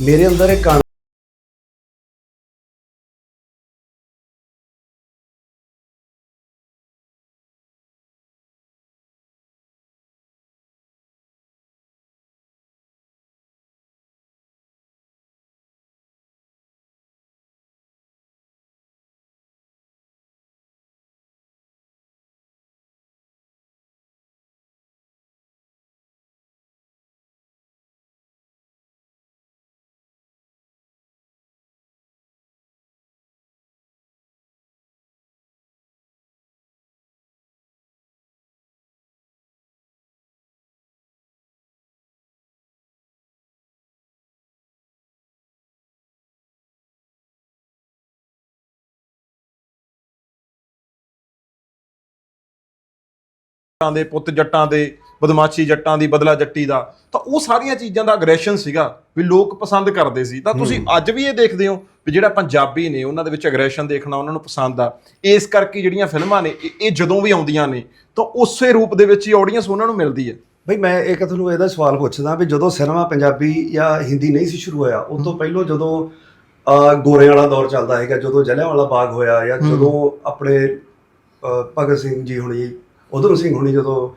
ਮੇਰੇ ਅੰਦਰ ਇੱਕ ਜੱਟਾਂ ਦੇ ਪੁੱਤ ਜੱਟਾਂ ਦੇ ਬਦਮਾਸ਼ੀ ਜੱਟਾਂ ਦੀ ਬਦਲਾ ਜੱਟੀ ਦਾ। ਤਾਂ ਉਹ ਸਾਰੀਆਂ ਚੀਜ਼ਾਂ ਦਾ ਅਗਰੈਸ਼ਨ ਸੀਗਾ ਵੀ ਲੋਕ ਪਸੰਦ ਕਰਦੇ ਸੀ। ਤਾਂ ਤੁਸੀਂ ਅੱਜ ਵੀ ਇਹ ਦੇਖਦੇ ਹੋ ਵੀ ਜਿਹੜਾ ਪੰਜਾਬੀ ਨੇ ਉਹਨਾਂ ਦੇ ਵਿੱਚ ਅਗਰੈਸ਼ਨ ਦੇਖਣਾ ਉਹਨਾਂ ਨੂੰ ਪਸੰਦ ਆ। ਇਸ ਕਰਕੇ ਜਿਹੜੀਆਂ ਫਿਲਮਾਂ ਨੇ ਇਹ- ਇਹ ਜਦੋਂ ਵੀ ਆਉਂਦੀਆਂ ਨੇ ਤਾਂ ਉਸੇ ਰੂਪ ਦੇ ਵਿੱਚ ਹੀ ਆਡੀਅנס ਉਹਨਾਂ ਨੂੰ ਮਿਲਦੀ ਹੈ। ਬਈ ਮੈਂ ਇੱਕ ਤੁਹਾਨੂੰ ਇਹਦਾ ਸਵਾਲ ਪੁੱਛਦਾ ਵੀ ਜਦੋਂ ਸਿਨੇਮਾ ਪੰਜਾਬੀ ਜਾਂ ਹਿੰਦੀ ਨਹੀਂ ਸੀ ਸ਼ੁਰੂ ਹੋਇਆ ਉਸ ਤੋਂ ਪਹਿਲਾਂ ਜਦੋਂ ਅਹ, ਗੋਰਿਆਂ ਵਾਲਾ ਦੌਰ ਚੱਲਦਾ ਹੈਗਾ ਜਦੋਂ ਜਲਿਆਂਵਾਲਾ ਬਾਗ ਹੋਇਆ ਜਾਂ ਜਦੋਂ ਆਪਣੇ ਅਹ, ਭਗਤ ਸਿੰਘ ਜੀ ਹੁਣੀ ਉਧਮ ਸਿੰਘ ਹੁਣੀ ਜਦੋਂ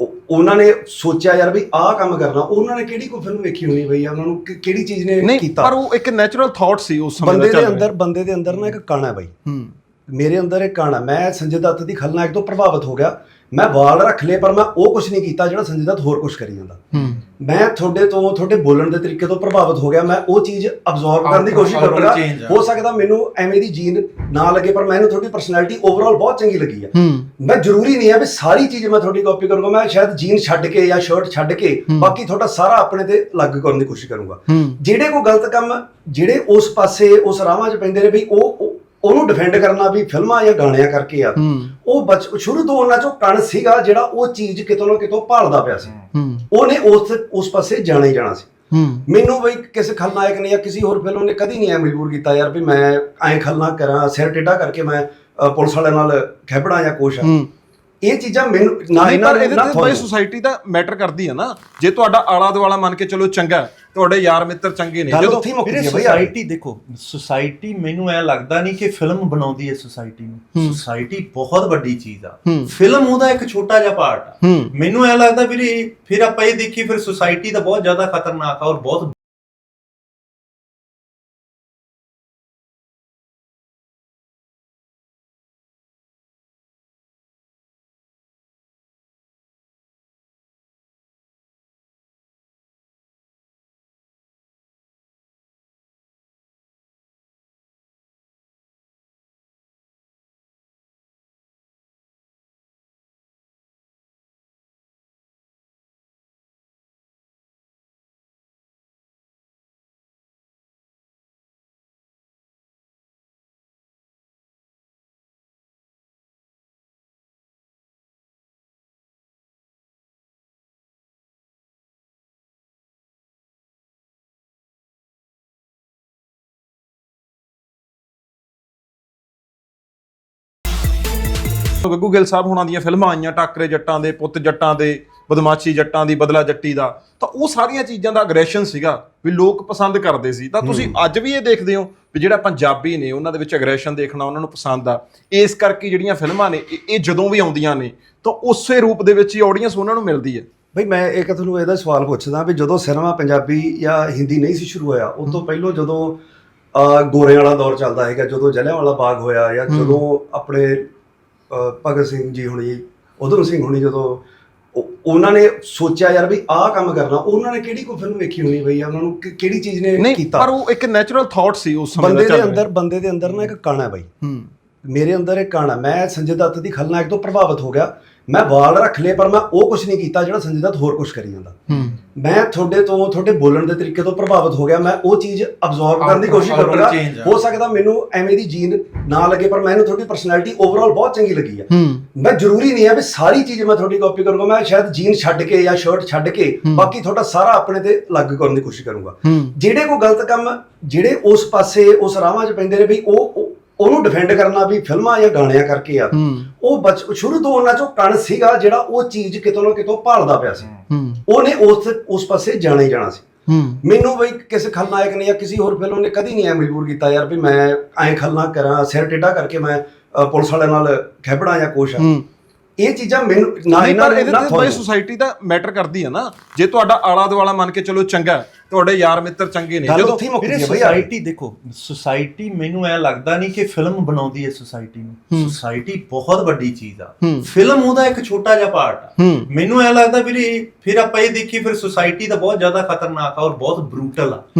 ਉਹ- ਉਹਨਾਂ ਨੇ ਸੋਚਿਆ ਯਾਰ ਵੀ ਆਹ ਕੰਮ ਕਰਨਾ ਉਹਨਾਂ ਨੇ ਕਿਹੜੀ ਕੋਈ ਫਿਲਮ ਵੇਖੀ ਹੋਣੀ ਬਈ ਉਹਨਾਂ ਨੂੰ ਕਿ- ਕਿਹੜੀ ਚੀਜ਼ ਨੇ ਨਹੀਂ ਕੀਤਾ? ਪਰ ਉਹ ਇੱਕ ਨੈਚੁਰਲ ਥਾਟ ਸੀ ਉਸ ਸਮੇਂ ਦਾ ਬੰਦੇ ਦੇ। ਅੰਦਰ ਬੰਦੇ ਦੇ ਅੰਦਰ ਨਾ ਇੱਕ ਕਣ ਹੈ ਬਈ। ਹੂੰ। ਮੇਰੇ ਅੰਦਰ ਇੱਕ ਕਣ ਹੈ। ਮੈਂ ਸੰਜੇ ਦੱਤ ਦੀ ਖਲਨਾਇਕ ਤੋਂ ਪ੍ਰਭਾਵਿਤ ਹੋ ਗਿਆ। ਮੈਂ ਵਾਲ ਰੱਖ ਲਏ ਪਰ ਮੈਂ ਉਹ ਕੁਝ ਨਹੀਂ ਕੀਤਾ ਜਿਹੜਾ ਸੰਜੇ ਦੱਤ ਹੋਰ ਕੁਝ ਕਰੀ ਜਾਂਦਾ। ਹੂੰ। ਮੈਂ ਤੁਹਾਡੇ ਤੋਂ ਤੁਹਾਡੇ ਬੋਲਣ ਦੇ ਤਰੀਕੇ ਤੋਂ ਪ੍ਰਭਾਵਿਤ ਹੋ ਗਿਆ। ਮੈਂ ਉਹ ਚੀਜ਼ ਅਬਜ਼ੌਰਬ ਕਰਨ ਦੀ ਕੋਸ਼ਿਸ਼ ਕਰੂੰਗਾ। change ਆ। ਹੋ ਸਕਦਾ ਮੈਨੂੰ ਐਵੇਂ ਦੀ ਜੀਨ ਨਾ ਲੱਗੇ ਪਰ ਮੈਨੂੰ ਤੁਹਾਡੀ ਪਰਸਨੈਲਿਟੀ ਓਵਰਆਲ ਬਹੁਤ ਚੰਗੀ ਲੱਗੀ ਹੂੰ। ਮੈਂ ਜ਼ਰੂਰੀ ਨਹੀਂ ਹੈ ਵੀ ਸਾਰੀ ਚੀਜ਼ ਮੈਂ ਤੁਹਾਡੀ ਕਾਪੀ ਕਰੂੰਗਾ। ਮੈਂ ਸ਼ਾਇਦ ਜੀਨ ਛੱਡ ਕੇ ਜਾਂ ਸ਼ਰਟ ਛੱਡ ਕੇ ਹੂੰ। ਬਾਕੀ ਤੁਹਾਡਾ ਸਾਰਾ ਆਪਣੇ ਤੇ ਲਾਗੂ ਕਰਨ ਦੀ ਕੋਸ਼ਿਸ਼ ਕਰੂੰਗਾ। ਹੂੰ। ਜਿਹੜੇ ਕੋਈ ਗਲਤ ਕੰਮ ਜਿਹੜੇ ਉਸ ਪਾਸੇ ਉਸ ਰਾਹਾਂ 'ਚ ਪੈਂਦੇ ਨੇ ਵੀ ਉਹ ਉਹ- ਉਹਨੂੰ ਡਿਫੈਂਡ ਕਰਨਾ ਵੀ ਫਿਲਮਾਂ ਜਾਂ ਗਾਣਿਆਂ ਕਰਕੇ ਆ। ਹੂੰ। ਉਹ ਬਚ ਸ਼ੁਰੂ ਤੋਂ ਉਹਨਾਂ 'ਚੋਂ ਕਣ ਸੀਗਾ ਜਿਹੜਾ ਉਹ ਚੀਜ਼ ਕਿਤੋਂ ਨਾ ਕਿਤੋਂ ਭਾਲਦਾ ਪਿਆ ਸੀ। ਹੂੰ। ਉਹਨੇ ਉਸ ਉਸ ਪਾਸੇ ਜਾਣਾ ਹੀ ਜਾਣਾ ਸੀ। ਹੂੰ। ਮੈਨੂੰ ਬਈ ਕਿਸੇ ਖਲਨਾਇਕ ਨੇ ਜਾਂ ਕਿਸੇ ਹੋਰ ਫਿਲਮ ਨੇ ਕਦੀ ਨਹੀਂ ਐ ਮਜਬੂਰ ਕੀਤਾ ਯਾਰ ਵੀ ਮੈਂ ਐਂ ਖਲਨਾ ਕਰਾਂ ਸਿਰ ਟੇਢਾ ਕਰਕੇ ਮੈਂ ਅ, ਪੁਲਿਸ ਵਾਲਿਆਂ ਨਾਲ ਖੈਬੜਾ ਜਾਂ ਕੁਛ ਆ। ਹੂੰ। ਇਹ ਚੀਜ਼ਾਂ ਮੈਨੂੰ ਨਾ ਨਹੀਂ ਪਰ ਇਹਦੇ ਤੇ ਬਈ। ਸੋਸਾਇਟੀ ਦਾ ਮੈਟਰ ਕਰਦੀ ਹੈ ਨਾ ਜੇ ਤੁਹਾਡਾ ਆਲਾ ਦੁਆਲਾ ਮੰਨ ਕੇ ਚਲੋ ਚੰਗਾ ਹੈ, ਤੁਹਾਡੇ ਯਾਰ ਮਿੱਤਰ ਚੰਗੇ ਨੇ ਗੱਲ ਜਦੋਂ ਉੱਥੇ ਹੀ ਮੁੱਕਦੀ ਵੀਰੇ ਹੈ ਬਈ ਸੋਸਾਇਟੀ ਦੇਖੋ ਸੋਸਾਇਟੀ ਮੈਨੂੰ ਐ ਲੱਗਦਾ ਨਹੀਂ ਕਿ ਫਿਲਮ ਬਣਾਉਂਦੀ ਹੈ ਸੋਸਾਇਟੀ ਨੂੰ। ਸੋਸਾਇਟੀ ਬਹੁਤ ਵੱਡੀ ਚੀਜ਼ ਆ। ਫਿਲਮ ਉਹਦਾ ਇੱਕ ਛੋਟਾ ਜਿਹਾ ਪਾਰਟ ਆ ਮੈਨੂੰ ਐ ਲੱਗਦਾ ਵੀਰੇ ਫਿਰ ਆਪਾਂ ਇਹ ਦੇਖੀਏ ਫਿਰ ਸੋਸਾਇਟੀ ਤਾਂ ਬਹੁਤ ਜ਼ਿਆਦਾ ਖਤਰਨਾਕ ਆ ਔਰ ਬਹੁਤ ਗੱਗੂ ਗਿੱਲ ਸਾਹਿਬ ਹੁਣਾਂ ਦੀਆਂ ਫਿਲਮਾਂ ਆਈਆਂ ਟਾਕਰੇ ਜੱਟਾਂ ਦੇ ਪੁੱਤ ਜੱਟਾਂ ਦੇ ਬਦਮਾਸ਼ੀ ਜੱਟਾਂ ਦੀ ਬਦਲਾ ਜੱਟੀ ਦਾ। ਤਾਂ ਉਹ ਸਾਰੀਆਂ ਚੀਜ਼ਾਂ ਦਾ ਅਗਰੈਸ਼ਨ ਸੀਗਾ ਵੀ ਲੋਕ ਪਸੰਦ ਕਰਦੇ ਸੀ। ਤਾਂ ਤੁਸੀਂ ਅੱਜ ਵੀ ਇਹ ਦੇਖਦੇ ਹੋ ਵੀ ਜਿਹੜਾ ਪੰਜਾਬੀ ਨੇ ਉਹਨਾਂ ਦੇ ਵਿੱਚ ਅਗਰੈਸ਼ਨ ਦੇਖਣਾ ਉਹਨਾਂ ਨੂੰ ਪਸੰਦ ਆ। ਇਸ ਕਰਕੇ ਜਿਹੜੀਆਂ ਫਿਲਮਾਂ ਨੇ ਇਹ- ਇਹ ਜਦੋਂ ਵੀ ਆਉਂਦੀਆਂ ਨੇ ਤਾਂ ਉਸੇ ਰੂਪ ਦੇ ਵਿੱਚ ਹੀ ਆਡੀਅנס ਉਹਨਾਂ ਨੂੰ ਮਿਲਦੀ ਹੈ। ਬਈ ਮੈਂ ਇੱਕ ਤੁਹਾਨੂੰ ਇਹਦਾ ਸਵਾਲ ਪੁੱਛਦਾ ਵੀ ਜਦੋਂ ਸਿਨੇਮਾ ਪੰਜਾਬੀ ਜਾਂ ਹਿੰਦੀ ਨਹੀਂ ਸੀ ਸ਼ੁਰੂ ਹੋਇਆ ਉਸ ਤੋਂ ਪਹਿਲਾਂ ਜਦੋਂ ਅਹ, ਗੋਰਿਆਂ ਵਾਲਾ ਦੌਰ ਚੱਲਦਾ ਹੈਗਾ ਜਦੋਂ ਜਲਿਆਂਵਾਲਾ ਬਾਗ ਹੋਇਆ ਜਾਂ। ਜਦੋਂ ਆਪਣੇ ਭਗਤ ਸਿੰਘ ਜੀ ਹੁਣੀ ਉਧਮ ਸਿੰਘ ਹੁਣੀ ਜਦੋਂ ਉਹ- ਉਹਨਾਂ ਨੇ ਸੋਚਿਆ ਯਾਰ ਵੀ ਆਹ ਕੰਮ ਕਰਨਾ ਉਹਨਾਂ ਨੇ ਕਿਹੜੀ ਕੋਈ ਫਿਲਮ ਵੇਖੀ ਹੋਣੀ ਬਈ ਉਹਨਾਂ ਨੂੰ ਕਿ- ਕਿਹੜੀ ਚੀਜ਼ ਨੇ ਨਹੀਂ ਕੀਤਾ? ਪਰ ਉਹ ਇੱਕ ਨੈਚੁਰਲ ਥਾਟ ਸੀ ਉਸ ਸਮੇਂ ਦਾ ਬੰਦੇ ਚੱਲ ਦੇ ਰਿਹਾ। ਅੰਦਰ ਬੰਦੇ ਦੇ ਅੰਦਰ ਨਾ ਇੱਕ ਕਣ ਹੈ ਬਈ। ਹੂੰ। ਮੇਰੇ ਅੰਦਰ ਇੱਕ ਕਣ ਮੈਂ ਸੰਜੇ ਦੱਤ ਦੀ ਖਲਨਾਇਕ ਤੋਂ ਪ੍ਰਭਾਵਿਤ ਹੋ ਗਿਆ। ਮੈਂ ਵਾਲ ਰੱਖ ਲਏ ਪਰ ਮੈਂ ਉਹ ਕੁਝ ਨਹੀਂ ਕੀਤਾ ਜਿਹੜਾ ਸੰਜੇ ਦੱਤ ਹੋਰ ਕੁਝ ਕਰੀ ਜਾਂਦਾ। ਮੈਂ ਤੁਹਾਡੇ ਤੋਂ ਤੁਹਾਡੇ ਬੋਲਣ ਦੇ ਤਰੀਕੇ ਤੋਂ ਪ੍ਰਭਾਵਿਤ ਹੋ ਗਿਆ। ਮੈਂ ਉਹ ਚੀਜ਼ ਅਬਜ਼ੌਰਬ ਕਰਨ ਦੀ ਕੋਸ਼ਿਸ਼ ਕਰੂੰਗਾ। ਆ। ਹੋ ਸਕਦਾ ਮੈਨੂੰ ਐਵੇਂ ਦੀ ਜੀਨ ਨਾ ਲੱਗੇ ਪਰ ਮੈਨੂੰ ਤੁਹਾਡੀ ਪਰਸਨੈਲਿਟੀ ਓਵਰਆਲ ਬਹੁਤ ਚੰਗੀ ਲੱਗੀ ਹੂੰ। ਮੈਂ ਜ਼ਰੂਰੀ ਨਹੀਂ ਹੈ ਵੀ ਸਾਰੀ ਚੀਜ਼ ਮੈਂ ਤੁਹਾਡੀ ਕਾਪੀ ਕਰੂੰਗਾ। ਮੈਂ ਸ਼ਾਇਦ ਜੀਨ ਛੱਡ ਕੇ ਜਾਂ ਸ਼ਰਟ ਛੱਡ ਕੇ। ਬਾਕੀ ਤੁਹਾਡਾ ਸਾਰਾ ਆਪਣੇ ਤੇ ਲਾਗੂ ਕਰਨ ਦੀ ਕੋਸ਼ਿਸ਼ ਕਰੂੰਗਾ। ਜਿਹੜੇ ਕੋਈ ਗਲਤ ਕੰਮ ਜਿਹੜੇ ਉਸ ਪਾਸੇ ਉਸ ਰਾਹਾਂ 'ਚ ਪੈਂਦੇ ਨੇ ਵੀ ਉਹ- ਉਹਨੂੰ ਡਿਫੈਂਡ ਕਰਨਾ ਵੀ ਫਿਲਮਾਂ ਜਾਂ ਗਾਣਿਆਂ ਕਰਕੇ ਆ। ਉਹ ਬਚ ਸ਼ੁਰੂ ਤੋਂ ਉਹਨਾਂ 'ਚੋਂ ਕਣ ਸੀਗਾ ਜਿਹੜਾ ਉਹ ਚੀਜ਼ ਕਿਤੋਂ ਨਾ ਕਿਤੋਂ ਭਾਲਦਾ ਪਿਆ ਸੀ। ਉਹਨੇ ਉਸ ਉਸ ਪਾਸੇ ਜਾਣਾ ਹੀ ਜਾਣਾ ਸੀ। ਮੈਨੂੰ ਬਈ ਕਿਸੇ ਖਲਨਾਇਕ ਨੇ ਜਾਂ ਕਿਸੇ ਹੋਰ ਫਿਲਮ ਨੇ ਕਦੀ ਨਹੀਂ ਐ ਮਜਬੂਰ ਕੀਤਾ ਯਾਰ ਵੀ ਮੈਂ ਐਂ ਖਲਨਾ ਕਰਾਂ ਸਿਰ ਟੇਢਾ ਕਰਕੇ ਮੈਂ ਪੁਲਿਸ ਵਾਲਿਆਂ ਨਾਲ ਖਹਿਬੜਾ ਜਾਂ ਕੁਛ ਇਹ ਚੀਜ਼ਾਂ ਮੈਨੂੰ ਨਾ ਨਹੀਂ ਇਹਨਾਂ ਪਰ ਨੂੰ ਇਹਦੇ ਨਾ ਤੇ ਬਈ ਤੁਹਾਨੂੰ। ਸੁਸਾਇਟੀ ਦਾ ਮੈਟਰ ਕਰਦੀ ਆ ਨਾ। ਜੇ ਤੁਹਾਡਾ ਆਲਾ ਦੁਆਲਾ ਮੰਨ ਕੇ ਚਲੋ ਚੰਗਾ ਹੈ, ਤੁਹਾਡੇ ਯਾਰ ਮਿੱਤਰ ਚੰਗੇ ਨੇ ਗੱਲ ਜਦੋਂ ਉੱਥੇ ਹੀ ਮੁੱਕਦੀ ਵੀਰੇ ਹੈ ਬਈ। ਸੁਸਾਇਟੀ ਦੇਖੋ ਸੁਸਾਇਟੀ ਮੈਨੂੰ ਐ ਲੱਗਦਾ ਨਹੀਂ ਕਿ ਫਿਲਮ ਬਣਾਉਂਦੀ ਹੈ ਸੁਸਾਇਟੀ ਨੂੰ। ਸੁਸਾਇਟੀ ਬਹੁਤ ਵੱਡੀ ਚੀਜ਼ ਆ। ਫਿਲਮ ਉਹਦਾ ਇੱਕ ਛੋਟਾ ਜਿਹਾ ਪਾਰਟ ਆ। ਹੂੰ। ਮੈਨੂੰ ਐ ਲੱਗਦਾ ਵੀਰੇ ਫਿਰ ਆਪਾਂ ਇਹ ਦੇਖੀ ਫਿਰ ਸੁਸਾਇਟੀ ਤਾਂ ਬਹੁਤ ਜ਼ਿਆਦਾ ਖਤਰਨਾਕ ਆ ਔਰ ਬਹੁਤ ਬਰੂਟਲ ਆ।